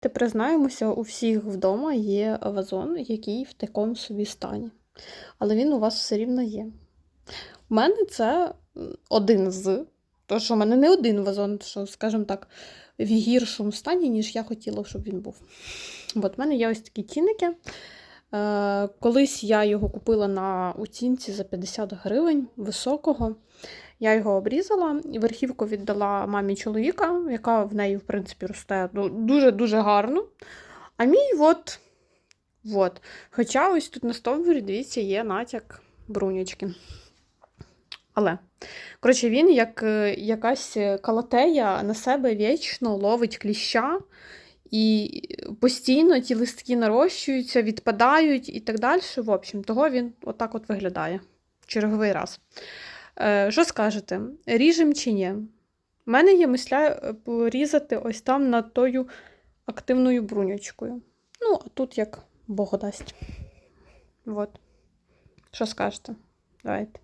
Ти признаємося, у всіх вдома є вазон, який в такому собі стані. Але він у вас все рівно є. У мене це один з. Тому що в мене не один вазон, що, скажімо так, в гіршому стані, ніж я хотіла, щоб він був. От в мене є ось такі цінники. Е, колись я його купила на оцінці за 50 гривень високого. Я його обрізала верхівку віддала мамі чоловіка, яка в неї, в принципі, росте дуже-дуже гарно. А мій от, от. Хоча ось тут на стовбурі, дивіться, є натяк брунячки. Але, коротше, він як е, якась калатея на себе вічно ловить кліща, і постійно ті листки нарощуються, відпадають і так далі. В общем, того він отак от виглядає черговий раз. Е, що скажете? Ріжем чи ні? У мене є мисля е, порізати ось там над тою активною бруньочкою. Ну, а тут як Бог дасть. От. Що скажете? Давайте.